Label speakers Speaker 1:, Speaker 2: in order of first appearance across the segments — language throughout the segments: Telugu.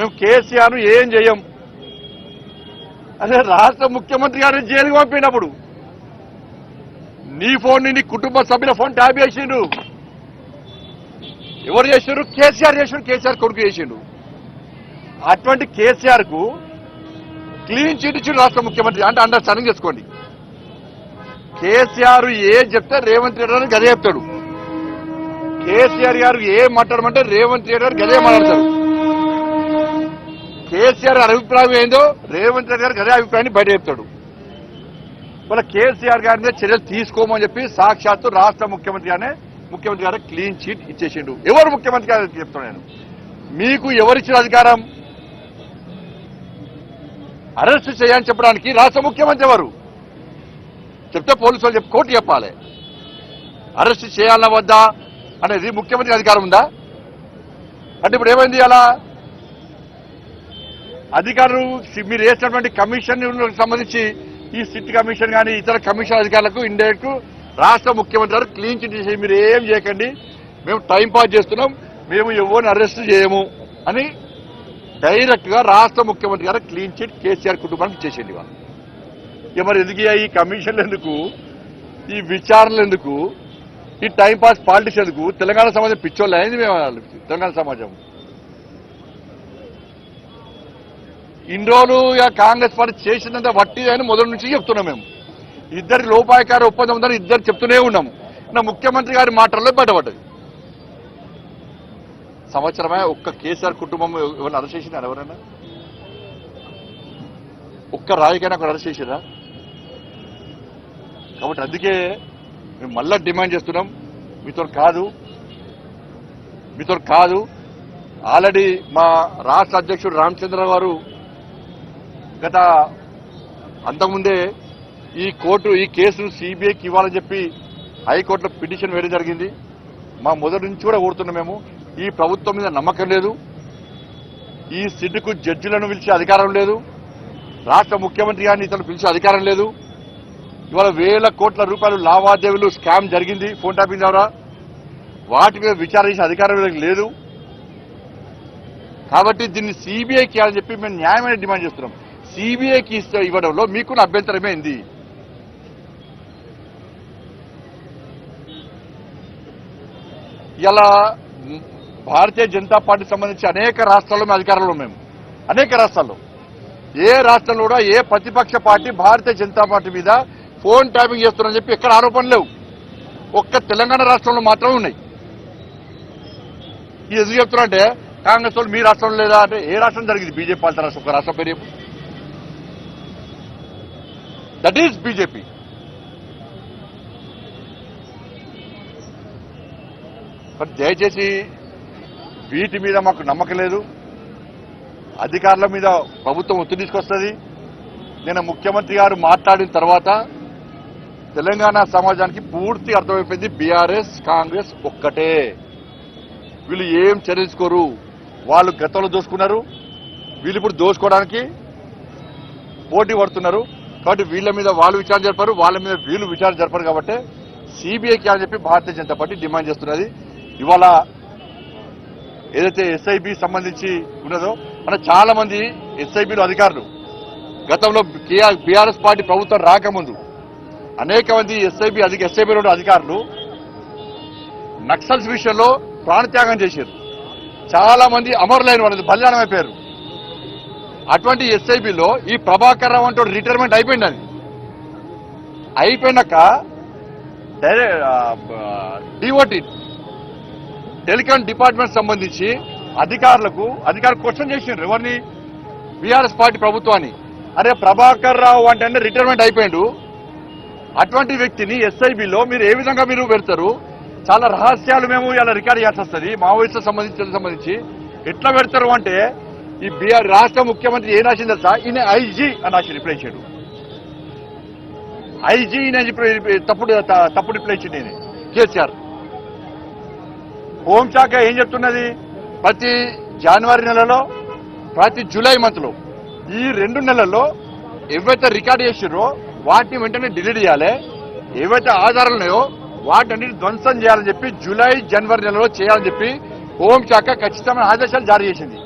Speaker 1: మేము కేసీఆర్ ఏం చేయం? అదే రాష్ట్ర ముఖ్యమంత్రి గారిని జైలుకి పంపినప్పుడు నీ ఫోన్ని నీ కుటుంబ సభ్యుల ఫోన్ ట్యాబ్ చేసిండు. ఎవరు చేసిండ్రు? కేసీఆర్ చేసిండు కేసీఆర్ కొడుకు చేసిండు. అటువంటి కేసీఆర్కు క్లీన్ చిట్ ఇచ్చిండు రాష్ట్ర ముఖ్యమంత్రి అంటే అండర్స్టాండింగ్ చేసుకోండి. కేసీఆర్ ఏం చెప్తే రేవంత్ రెడ్డి గారు గదే చెప్తాడు. కేసీఆర్ గారు ఏం మాట్లాడమంటే రేవంత్ రెడ్డి గారు గదే మాట్లాడతాడు కేసీఆర్ గారి అభిప్రాయం ఏందో రేవంత్ రెడ్డి గారు అదే అభిప్రాయాన్ని బయట చెప్తాడు. వాళ్ళ కేసీఆర్ గారి మీద చర్యలు తీసుకోమని చెప్పి సాక్షాత్తు రాష్ట్ర ముఖ్యమంత్రి గానే ముఖ్యమంత్రి గారు క్లీన్ చీట్ ఇచ్చేసిండు. ఎవరు ముఖ్యమంత్రి గారు చెప్తాను నేను. మీకు ఎవరిచ్చిన అధికారం? అరెస్ట్ చేయని చెప్పడానికి రాష్ట్ర ముఖ్యమంత్రి ఎవరు? చెప్తే పోలీసు వాళ్ళు చెప్పి కోర్టు చెప్పాలి. అరెస్ట్ చేయాలన్నా వద్దా? అనేది ముఖ్యమంత్రి అధికారం ఉందా? అంటే ఇప్పుడు ఏమైంది అలా? అధికారులు మీరు వేసినటువంటి కమిషన్ సంబంధించి ఈ సిట్ కమిషన్ కానీ ఇతర కమిషన్ అధికారులకు ఇండైరెక్ట్ రాష్ట్ర ముఖ్యమంత్రి గారు క్లీన్ చిట్ చేసి మీరు ఏం చేయకండి. మేము టైం పాస్ చేస్తున్నాం. మేము ఎవరిని అరెస్ట్ చేయము అని డైరెక్ట్గా రాష్ట్ర ముఖ్యమంత్రి గారు క్లీన్ చిట్ కేసీఆర్ కుటుంబానికి చేసేది వాళ్ళు. ఇక మరి ఎందుకు ఈ కమిషన్లు ఎందుకు? ఈ విచారణలు ఎందుకు? ఈ టైంపాస్ పాలిటిక్స్ ఎందుకు? తెలంగాణ సమాజం పిచ్చోళ్ళు అయింది మేము వాళ్ళు, తెలంగాణ సమాజం. ఇన్ని రోజులు ఇక కాంగ్రెస్ పార్టీ చేసినంత వట్టి అని మొదటి నుంచి చెప్తున్నాం మేము. ఇద్దరి లోపాయకార ఒప్పందం ఉందని ఇద్దరు చెప్తూనే ఉన్నాము నా ముఖ్యమంత్రి గారి మాటల్లో బయటపడ్డది. సంవత్సరమే ఒక్క కేసీఆర్ కుటుంబం ఎవరిని అరెస్ట్ చేసినారు ఎవరైనా? ఒక్క రాయికైనా అక్కడ అరెస్ట్ చేసిరా కాబట్టి అందుకే మేము మళ్ళా డిమాండ్ చేస్తున్నాం. మీతో కాదు. మీతో కాదు. ఆల్రెడీ మా రాష్ట్ర అధ్యక్షుడు రామచంద్ర గారు గత అంతకుముందే ఈ కోర్టు ఈ కేసును సిబిఐకి ఇవ్వాలని చెప్పి హైకోర్టులో పిటిషన్ వేయడం జరిగింది. మా మొదటి నుంచి కూడా కోరుతున్నాం మేము. ఈ ప్రభుత్వం మీద నమ్మకం లేదు. ఈ సిడ్డుకు జడ్జిలను పిలిచే అధికారం లేదు. రాష్ట్ర ముఖ్యమంత్రి గారిని ఇతను పిలిచే అధికారం లేదు. ఇవాళ వేల కోట్ల రూపాయలు లావాదేవీలు స్కామ్ జరిగింది ఫోన్ ట్యాపింగ్ ద్వారా. వాటి మీద విచారించే అధికారం లేదు. కాబట్టి దీన్ని సిబిఐ చేయాలని చెప్పి మేము న్యాయమైన డిమాండ్ చేస్తున్నాం. సిబిఐకి ఇస్తే ఇవ్వడంలో మీకున్న అభ్యంతరమే ఉంది ఇలా భారతీయ జనతా పార్టీ సంబంధించి అనేక రాష్ట్రాల్లో మేము అధికారంలో మేము అనేక రాష్ట్రాల్లో. ఏ రాష్ట్రంలో కూడా ఏ ప్రతిపక్ష పార్టీ భారతీయ జనతా పార్టీ మీద ఫోన్ ట్యాపింగ్ చేస్తున్నారని చెప్పి ఎక్కడ ఆరోపణలు లేవు. ఒక్క తెలంగాణ రాష్ట్రంలో మాత్రమే ఉన్నాయి. ఇది ఎందుకు చెప్తున్నా అంటే కాంగ్రెస్ వాళ్ళు మీ రాష్ట్రంలో లేదా అంటే ఏ రాష్ట్రం జరిగింది? బీజేపీ పాలిత రాష్ట్రం ఒక రాష్ట్రం పేరు దట్ ఈస్ బీజేపీ మరి దయచేసి వీటి మీద మాకు నమ్మకం లేదు. అధికారుల మీద ప్రభుత్వం ఒత్తిడి తీసుకొస్తుంది. నేను ముఖ్యమంత్రి గారు మాట్లాడిన తర్వాత తెలంగాణ సమాజానికి పూర్తి అర్థమైపోయింది బీఆర్ఎస్ కాంగ్రెస్ ఒక్కటే. వీళ్ళు ఏం చర్యించుకోరు వాళ్ళు గతంలో దోసుకున్నారు వీళ్ళు ఇప్పుడు దోసుకోవడానికి పోటీ పడుతున్నారు. కాబట్టి వీళ్ళ మీద వాళ్ళు విచారణ జరపరు వాళ్ళ మీద వీళ్ళు విచారణ జరపరు కాబట్టి సిబిఐకి అని చెప్పి భారతీయ జనతా పార్టీ డిమాండ్ చేస్తున్నది. ఇవాళ ఏదైతే ఎస్ఐబి సంబంధించి ఉన్నదో మన చాలా మంది ఎస్ఐబిలు అధికారులు గతంలో బీఆర్ఎస్ పార్టీ ప్రభుత్వం రాకముందు అనేక మంది ఎస్ఐబి అధిక ఎస్ఐబిలో అధికారులు నక్సల్స్ విషయంలో ప్రాణత్యాగం చేశారు. చాలా మంది అమరులైన వాళ్ళది బలిదానం అయిపోయారు అటువంటి ఎస్ఐబిలో ఈ ప్రభాకర్ రావు అంటే రిటైర్మెంట్ అయిపోయింది అది. అయిపోయినాక డిఓటి టెలికాం డిపార్ట్మెంట్ సంబంధించి అధికారులకు అధికారులు క్వశ్చన్ చేసిండ్రు. ఎవరిని? బీఆర్ఎస్ పార్టీ ప్రభుత్వాన్ని. అరే ప్రభాకర్ రావు అంటే రిటైర్మెంట్ అయిపోయిండు. అటువంటి వ్యక్తిని ఎస్ఐబిలో మీరు ఏ విధంగా మీరు పెడతారు? చాలా రహస్యాలు మేము ఇలా రికార్డ్ చేయాల్సి వస్తుంది. మావోయిస్టులకు సంబంధించి సంబంధించి. ఎట్లా పెడతారు అంటే ఈ బీఆర్ రాష్ట్ర ముఖ్యమంత్రి ఏం రాసింది తెలుసా? ఈయన ఐజీ అని రాసి రిప్లై చేయడు ఐజీ తప్పుడు తప్పుడు రిప్లై ఇచ్చింది నేను కేసీఆర్. హోంశాఖ ఏం చెప్తున్నది? ప్రతి జనవరి నెలలో ప్రతి జూలై మంత్లో ఈ రెండు నెలల్లో ఏవైతే రికార్డ్ చేసిర్రో వాటిని వెంటనే డిలీట్ చేయాలి. ఏవైతే ఆధారాలు ఉన్నాయో వాటిని ధ్వంసం చేయాలని చెప్పి జూలై జనవరి నెలలో చేయాలని చెప్పి హోంశాఖ ఖచ్చితమైన ఆదేశాలు జారీ చేసింది.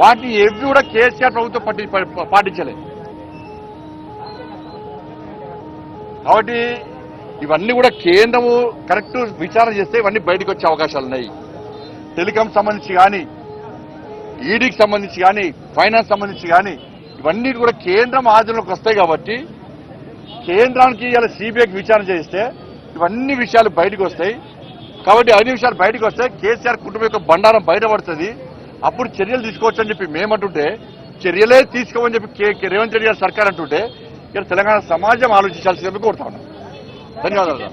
Speaker 1: వాటిని ఎవి కూడా కేసీఆర్ ప్రభుత్వం పట్టి పాటించలేదు కాబట్టి ఇవన్నీ కూడా కేంద్రము కరెక్ట్ విచారణ చేస్తే ఇవన్నీ బయటకు వచ్చే అవకాశాలు ఉన్నాయి. టెలికాం సంబంధించి కానీ ఈడీకి సంబంధించి కానీ ఫైనాన్స్ సంబంధించి కానీ ఇవన్నీ కూడా కేంద్రం ఆధీనంలోకి వస్తాయి కాబట్టి కేంద్రానికి ఇలా సిబిఐకి విచారణ చేస్తే ఇవన్నీ విషయాలు బయటకు వస్తాయి. కాబట్టి అన్ని విషయాలు బయటకు వస్తే కేసీఆర్ కుటుంబం యొక్క బండారం బయటపడుతుంది అప్పుడు చర్యలు తీసుకోవచ్చని చెప్పి మేమంటుంటే చర్యలే తీసుకోమని చెప్పి కే- రేవంత్ రెడ్డి సర్కార్ అంటుంటే ఇక్కడ తెలంగాణ సమాజం ఆలోచించాల్సిందని కోరుతా ఉన్నాం ధన్యవాదాలు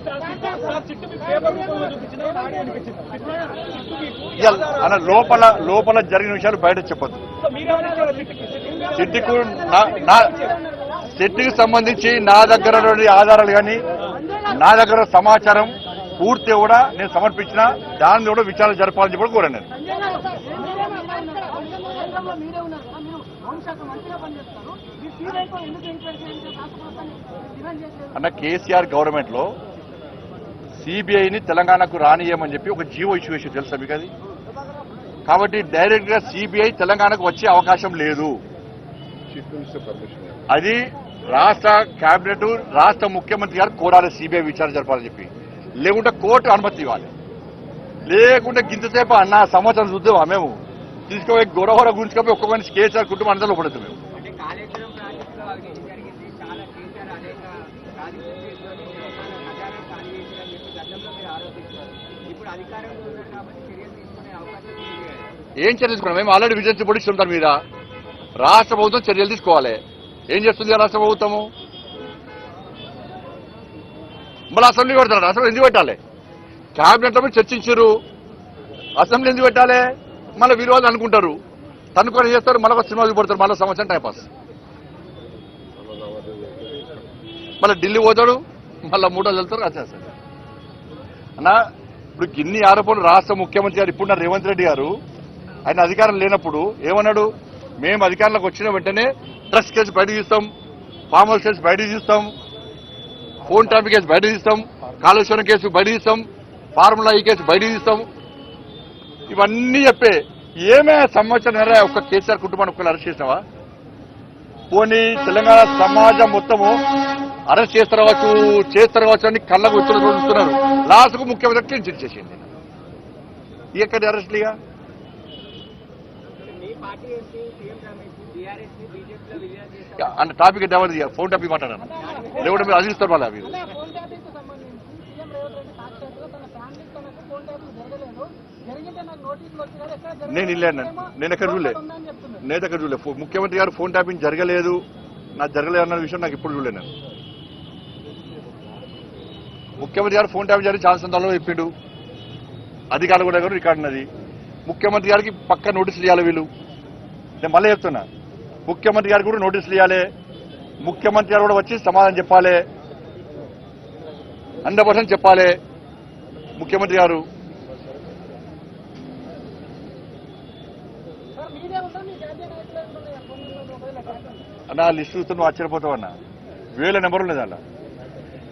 Speaker 1: అన్న లోపల లోపల జరిగిన విషయాలు బయట చెప్పొద్దు. సిట్టికు నా- నా సిట్టికి సంబంధించి నా దగ్గర ఆధారాలు కానీ నా దగ్గర సమాచారం పూర్తి కూడా నేను సమర్పించిన దాన్ని కూడా విచారణ జరపాలని చెప్పి కోరాను నేను. అన్న కేసీఆర్ గవర్నమెంట్లో సిబిఐని తెలంగాణకు రానియమని చెప్పి ఒక జీవో ఇష్యూ ఇష్యూ తెలుసా మీకు అది? కాబట్టి డైరెక్ట్గా సిబిఐ తెలంగాణకు వచ్చే అవకాశం లేదు. అది రాష్ట్ర కేబినెట్ రాష్ట్ర ముఖ్యమంత్రి గారు కోరాలి సిబిఐ విచారణ జరపాలని చెప్పి. లేకుంటే కోర్టు అనుమతి ఇవ్వాలి. లేకుంటే గింతసేపు అన్న సంవత్సరం చూద్దామా మేము? తీసుకుపోయి గొడవర గుంచుకపోయి ఒక్క మనిషి కేసీఆర్ కుటుంబం అందరిలో పడుతుంది మేము. ఏం చర్యలు తీసుకున్నాం మేము ఆల్రెడీ విజిలెన్స్ ఇస్తున్నాం దాని మీద రాష్ట్ర ప్రభుత్వం చర్యలు తీసుకోవాలి. ఏం చేస్తుంది రాష్ట్ర ప్రభుత్వము? మళ్ళీ అసెంబ్లీ పెడతాడు అసెంబ్లీ ఎందుకు పెట్టాలి? క్యాబినెట్లో చర్చించారు. అసెంబ్లీ ఎందుకు పెట్టాలి? మళ్ళీ విలువలు అనుకుంటారు. తనుకొని చేస్తారు? మళ్ళీ ఒక సినిమా పడతారు. మళ్ళీ సంవత్సరం టైం పాస్ మళ్ళీ ఢిల్లీ పోతాడు. మళ్ళీ మూడో వెళ్తారు. వచ్చేస్తారు అన్నా ఇప్పుడు గిన్ని ఆరోపణలు రాష్ట్ర ముఖ్యమంత్రి గారు ఇప్పుడు రేవంత్ రెడ్డి గారు ఆయన అధికారం లేనప్పుడు ఏమన్నాడు? మేము అధికారంలోకి వచ్చిన వెంటనే ట్రస్ట్ కేసు బయట తీస్తాం. ఫామ్ హౌస్ కేసు బయట తీస్తాం. ఫోన్ ట్రాఫిక్ కేసు బయట తీస్తాం కాళేశ్వరం కేసు బయట తీస్తాం ఫార్ములా ఈ కేసు బయట తీస్తాం. ఇవన్నీ చెప్పే ఏమే సంవత్సరం ఒక్క కేసీఆర్ కుటుంబాన్ని ఒక్కరు అరెస్ట్ చేసినావా? పోనీ తెలంగాణ సమాజం మొత్తము అరెస్ట్ చేస్తారు కావచ్చు చేస్తారు కావచ్చు అని కళ్ళకు వచ్చిన చూస్తున్నారు. లాస్ట్కు ముఖ్యమంత్రి క్లీన్ చేసింది ఎక్కడి అరెస్ట్లుగా
Speaker 2: మీ పార్టీ ఎంపీ సీఎం రమేష్ బీఆర్ఎస్ని బీజేపీలో విలీనం చేస్తారు
Speaker 1: అన్న టాపిక్ డెవలప్ ఫోన్ టాపిక్ మాట్లాడాను? లేకుంటే మీరు అదిస్తారు మళ్ళీ మీరు.
Speaker 3: ఎక్కడ?
Speaker 1: నేను.
Speaker 3: ఏమో
Speaker 1: నేను ఎక్కడ చూడలే. నేను దగ్గర చూడలే. ముఖ్యమంత్రి గారు ఫోన్ ట్యాపింగ్ జరగలేదు. నాకు జరగలేదు అన్న విషయం నాకు ఇప్పుడు చూడలేదు నేను. ముఖ్యమంత్రి గారు ఫోన్ ట్యాపింగ్ జరిగి చాలా సందర్భంలో చెప్పిండు. అధికారులు కూడా దగ్గర రికార్డు ఉన్నది. ముఖ్యమంత్రి గారికి పక్క నోటీసులు ఇవ్వాలి వీళ్ళు. నేను మళ్ళీ చెప్తున్నా. ముఖ్యమంత్రి గారికి కూడా నోటీసులు ఇవ్వాలి ముఖ్యమంత్రి గారు కూడా వచ్చి సమాధానం చెప్పాలి. హండ్రెడ్ పర్సెంట్ చెప్పాలి. ముఖ్యమంత్రి గారు. అన్న లిస్ట్ చూస్తే నువ్వు ఆశ్చర్యపోతావు అన్న. వేల నెంబర్లు లేదు అలా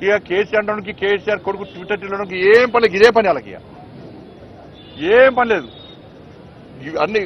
Speaker 1: ఇక కేసీఆర్ అంటానికి కేసీఆర్ కొడుకు ట్విట్టర్ తినడానికి ఏం పని లేదు ఇదే పని వాళ్ళకి ఏం పని లేదు. అన్ని